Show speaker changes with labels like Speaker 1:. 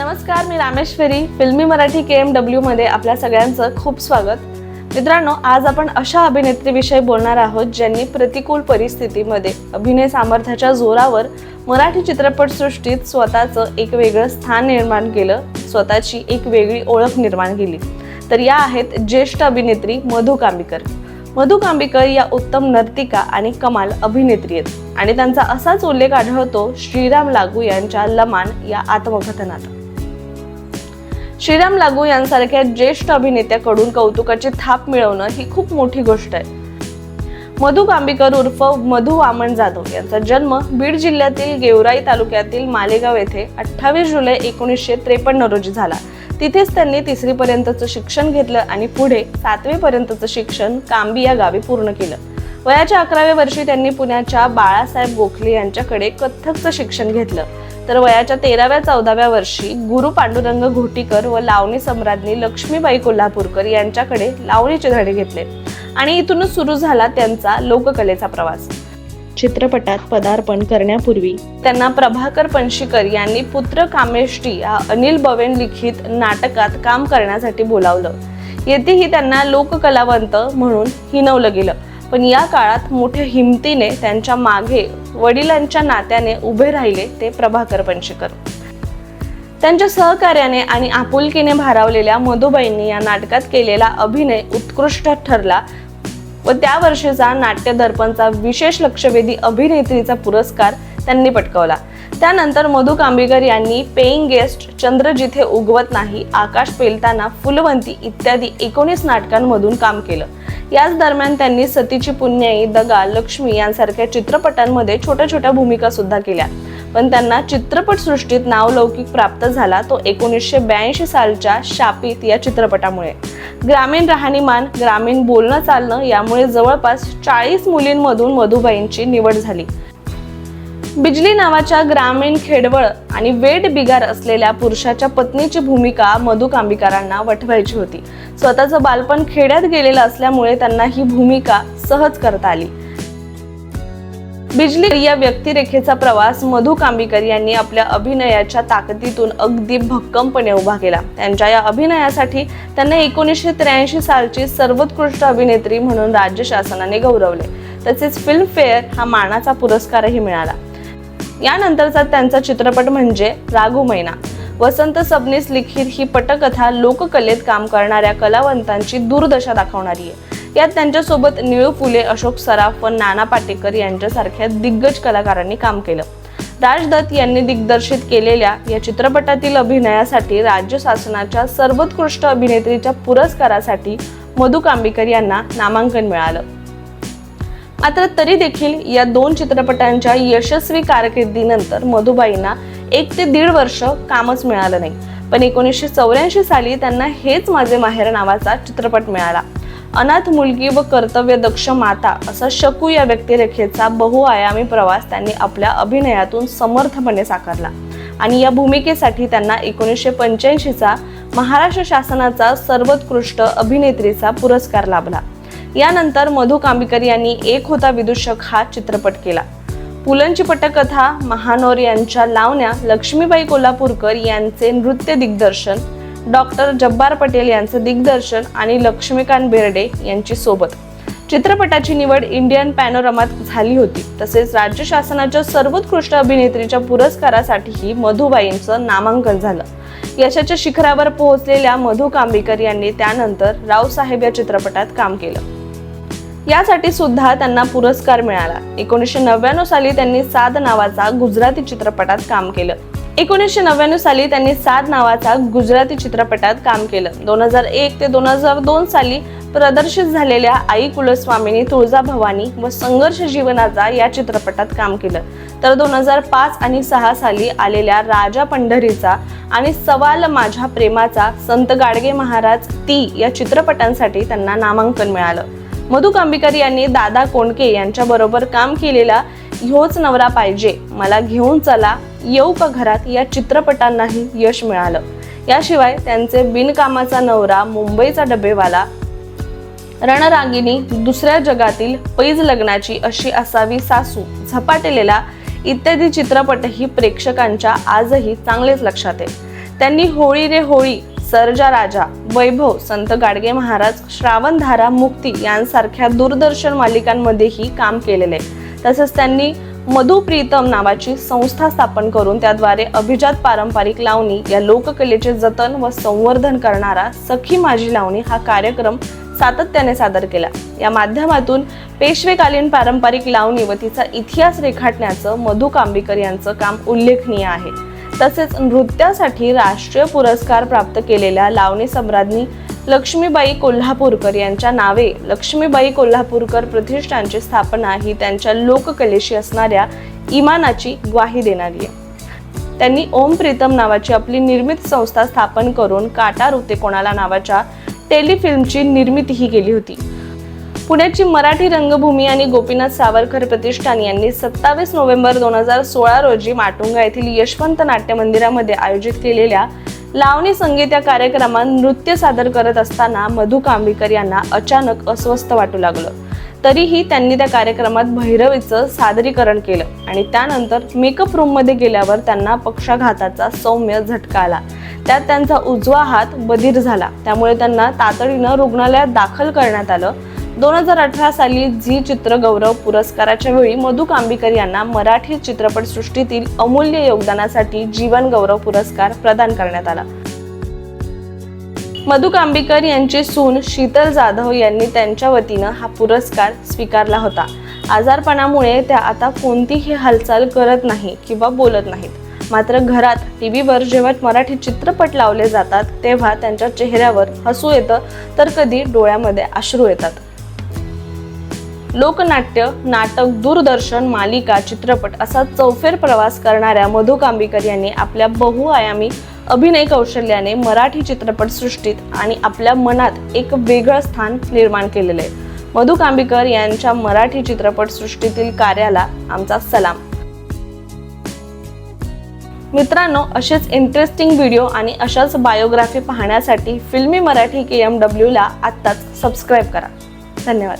Speaker 1: नमस्कार मी रामेश्वरी. फिल्मी मराठी के M W मध्ये आपल्या सगळ्यांचं खूप स्वागत. मित्रांनो आज आपण अशा अभिनेत्रीविषयी बोलणार आहोत ज्यांनी प्रतिकूल परिस्थितीमध्ये अभिनय सामर्थ्याच्या जोरावर मराठी चित्रपटसृष्टीत स्वतःचं एक वेगळं स्थान निर्माण केलं स्वतःची एक वेगळी ओळख निर्माण केली. तर या आहेत ज्येष्ठ अभिनेत्री मधु कांबीकर. मधु कांबीकर या उत्तम नर्तिका आणि कमाल अभिनेत्री आहेत. आणि त्यांचा असाच उल्लेख आढळतो श्रीराम लागू यांच्या लमान या आत्मकथनात. श्रीराम लागू यांसारख्या ज्येष्ठ अभिनेत्याकडून कौतुकाची थाप मिळवणं ही खूप मोठी गोष्ट आहे. मधु कांबिकर उर्फ मधु वामन जाधव यांचा जन्म बीड जिल्ह्यातील गेवराई तालुक्यातील मालेगाव येथे अठ्ठावीस जुलै एकोणीसशे त्रेपन्न रोजी झाला. तिथेच त्यांनी तिसरीपर्यंतचं शिक्षण घेतलं आणि पुढे सातवीपर्यंतचं शिक्षण कांबी या गावी पूर्ण केलं. वयाच्या अकराव्या वर्षी त्यांनी पुण्याच्या बाळासाहेब गोखले यांच्याकडे कथ्थकचं शिक्षण घेतलं. तर वयाच्या तेराव्या चौदाव्या वर्षी गुरु पांडुरंग घोटीकर व लावणी सम्राज्ञी लक्ष्मीबाई कोल्हापूरकर यांच्याकडे लावणीचे धडे घेतले. आणि इथूनच सुरू झाला त्यांचा लोककलेचा प्रवास. चित्रपटात पदार्पण करण्यापूर्वी त्यांना प्रभाकर पणशीकर यांनी पुत्र कामेष्टी या अनिल बवेन लिखित नाटकात काम करण्यासाठी बोलावलं. येथेही त्यांना लोककलावंत म्हणून हिनवलं गेलं. पण या काळात मोठ्या हिमतीने त्यांच्या मागे वडिलांच्या नात्याने उभे राहिले ते प्रभाकर पणशीकर त्यांच्या सहकार्याने आणि आपुलकीने भारावलेल्या मधुबाईंनी या नाटकात केलेला अभिनय उत्कृष्ट ठरला व त्या वर्षीचा नाट्य दर्पणचा विशेष लक्षवेधी अभिनेत्रीचा पुरस्कार त्यांनी पटकावला. त्यानंतर मधु कांबीकर यांनी पेईंग गेस्ट चंद्र जिथे उगवत नाही आकाश पेलताना फुलवंती इत्यादी एकोणीस नाटकांमधून काम केलं. याच दरम्यान त्यांनी सतीची पुण्याई दगा लक्ष्मी यांसारख्या चित्रपटांमध्ये छोट्या छोट्या भूमिका सुद्धा केल्या. पण त्यांना चित्रपटसृष्टीत नावलौकिक प्राप्त झाला तो एकोणीसशे ब्याऐंशी सालच्या शापित या चित्रपटामुळे. ग्रामीण राहणीमान ग्रामीण बोलणं चालणं यामुळे जवळपास चाळीस मुलींमधून मधुबाईंची निवड झाली. बिजली नावाच्या ग्रामीण खेडवळ आणि वेट बिगार असलेल्या पुरुषाच्या पत्नीची भूमिका मधु कांबिकरांना वठवायची होती. स्वतःचं बालपण खेड्यात गेलेलं असल्यामुळे त्यांना ही भूमिका सहज करता आली. बिजली या व्यक्तिरेखेचा प्रवास मधु कांबीकर यांनी आपल्या अभिनयाच्या ताकदीतून अगदी भक्कमपणे उभा केला. त्यांच्या या अभिनयासाठी त्यांना एकोणीसशे त्र्याऐंशी सालची सर्वोत्कृष्ट अभिनेत्री म्हणून राज्य शासनाने गौरवले. तसेच फिल्मफेअर हा मानाचा पुरस्कारही मिळाला. यानंतरचा त्यांचा चित्रपट म्हणजे राघू मैना. वसंत सबनीस लिखित ही पटकथा लोककलेत काम करणाऱ्या कलावंतांची दुर्दशा दाखवणारी आहे. यात त्यांच्यासोबत निळू फुले अशोक सराफ व नाना पाटेकर यांच्यासारख्या दिग्गज कलाकारांनी काम केलं. राजदत्त यांनी दिग्दर्शित केलेल्या या चित्रपटातील अभिनयासाठी राज्य शासनाच्या सर्वोत्कृष्ट अभिनेत्रीच्या पुरस्कारासाठी मधु कांबिकर यांना नामांकन मिळालं. मात्र तरी देखील या दोन चित्रपटांच्या यशस्वी कारकिर्दीनंतर मधुबाईंना एक ते दीड वर्ष कामच मिळालं नाही. पण एकोणीसशे चौऱ्याऐंशी साली त्यांना हेच माझे माहेर नावाचा चित्रपट मिळाला. अनाथ मुलगी व कर्तव्यदक्ष माता असा शकू या व्यक्तिरेखेचा बहुआयामी प्रवास त्यांनी आपल्या अभिनयातून समर्थपणे साकारला. आणि या भूमिकेसाठी त्यांना एकोणीसशे पंच्याऐंशीचा महाराष्ट्र शासनाचा सर्वोत्कृष्ट अभिनेत्रीचा पुरस्कार लाभला. यानंतर मधु कांबीकर यांनी एक होता विदूषक हा चित्रपट केला. पुलंची पटकथा महानोर यांच्या लावण्या लक्ष्मीबाई कोल्हापूरकर यांचे नृत्य दिग्दर्शन डॉक्टर जब्बार पटेल यांचं दिग्दर्शन आणि लक्ष्मीकांत बेर्डे यांची सोबत. चित्रपटाची निवड इंडियन पॅनोरमात झाली होती. तसेच राज्य शासनाच्या सर्वोत्कृष्ट अभिनेत्रीच्या पुरस्कारासाठीही मधुबाईंचं नामांकन झालं. यशाच्या शिखरावर पोहोचलेल्या मधु कांबीकर यांनी त्यानंतर रावसाहेब या चित्रपटात काम केलं. यासाठी सुद्धा त्यांना पुरस्कार मिळाला. एकोणीसशे नव्याण्णव साली त्यांनी साद नावाचा गुजराती चित्रपटात काम केलं. एकोणीसशे नव्याण्णव साली त्यांनी साद नावाचा गुजराती चित्रपटात काम केलं. दोन हजार एक ते दोन हजार दोन साली प्रदर्शित झालेल्या आई कुलस्वामिनी तुळजाभवानी व संघर्ष जीवनाचा या चित्रपटात काम केलं. तर दोन हजार पाच आणि सहा साली आलेल्या राजा पंढरीचा आणि सवाल माझ्या प्रेमाचा संत गाडगे महाराज ती या चित्रपटांसाठी त्यांना नामांकन मिळालं. मधु कांबिकर यांनी दादा कोंडके यांच्याबरोबर काम केलेला ह्योच नवरा पाहिजे. मला घेऊन चला येऊ का घरात? या चित्रपटांनाही यश मिळालं. याशिवाय त्यांचे बिनकामाचा नवरा मुंबईचा डबेवाला रणरागिनी दुसऱ्या जगातील पैज लग्नाची अशी असावी सासू झपाटलेला इत्यादी चित्रपटही प्रेक्षकांच्या आजही चांगलेच लक्षात आहे त्यांनी होळी रे होळी सर्जा राजा वैभव संत गाडगे महाराज श्रावणधारा मुक्ती यांसारख्या दूरदर्शन मालिकांमध्येही काम केलेले. आहे तसेच त्यांनी मधु प्रीतम नावाची संस्था स्थापन करून त्याद्वारे अभिजात पारंपरिक लावणी या लोककलेचे जतन व संवर्धन करणारा सखी माझी लावणी हा कार्यक्रम सातत्याने सादर केला. या माध्यमातून पेशवेकालीन पारंपरिक लावणी व तिचा इतिहास रेखाटण्याचं मधु कांबीकर यांचं काम उल्लेखनीय आहे. तसेच नृत्यासाठी राष्ट्रीय पुरस्कार प्राप्त केलेल्या लावणी सम्राज्ञी लक्ष्मीबाई कोल्हापूरकर यांच्या नावे. लक्ष्मीबाई कोल्हापूरकर प्रतिष्ठानची स्थापना ही त्यांच्या लोककलेशी असणाऱ्या इमानाची ग्वाही देणारी आहे. त्यांनी ओम प्रीतम नावाची आपली निर्मित संस्था स्थापन करून काटा रुते कोणाला नावाच्या टेलिफिल्मची निर्मितीही केली होती. पुण्याची मराठी रंगभूमी आणि गोपीनाथ सावरकर प्रतिष्ठान यांनी सत्तावीस नोव्हेंबर दोन हजार सोळा रोजी माटुंगा येथील यशवंत नाट्य मंदिरामध्ये आयोजित केलेल्या लावणी संगीत या कार्यक्रमात नृत्य सादर करत असताना मधु कांबीकर यांना अचानक अस्वस्थ वाटू लागलं. तरीही त्यांनी त्या कार्यक्रमात भैरवीचं सादरीकरण केलं आणि त्यानंतर मेकअप रूममध्ये गेल्यावर त्यांना पक्षाघाताचा सौम्य झटका आला. त्यात त्यांचा उजवा हात बधीर झाला. त्यामुळे त्यांना तातडीनं रुग्णालयात दाखल करण्यात आलं दोन हजार अठरा साली झी चित्र गौरव पुरस्काराच्या वेळी मधु कांबीकर यांना मराठी चित्रपटसृष्टीतील अमूल्य योगदानासाठी जीवन गौरव पुरस्कार प्रदान करण्यात आला. मधु कांबीकर यांची सून शीतल जाधव यांनी त्यांच्या वतीनं हा पुरस्कार स्वीकारला होता. आजारपणामुळे त्या आता कोणतीही हालचाल करत नाही किंवा बोलत नाहीत. मात्र घरात टी व्हीवर जेव्हा मराठी चित्रपट लावले जातात तेव्हा त्यांच्या चेहऱ्यावर हसू येतं तर कधी डोळ्यामध्ये अश्रू येतात. लोकनाट्य नाटक दूरदर्शन मालिका चित्रपट असा चौफेर प्रवास करणाऱ्या मधुकांबीकर यांनी आपल्या बहुआयामी अभिनय कौशल्याने मराठी चित्रपटसृष्टीत आणि आपल्या मनात एक वेगळं स्थान निर्माण केलेलं आहे. मधु कांबीकर यांच्या मराठी चित्रपटसृष्टीतील कार्याला आमचा सलाम. मित्रांनो असेच इंटरेस्टिंग व्हिडिओ आणि अशाच बायोग्राफी पाहण्यासाठी फिल्मी मराठी के एम डब्ल्यूला आत्ताच सबस्क्राईब करा. धन्यवाद.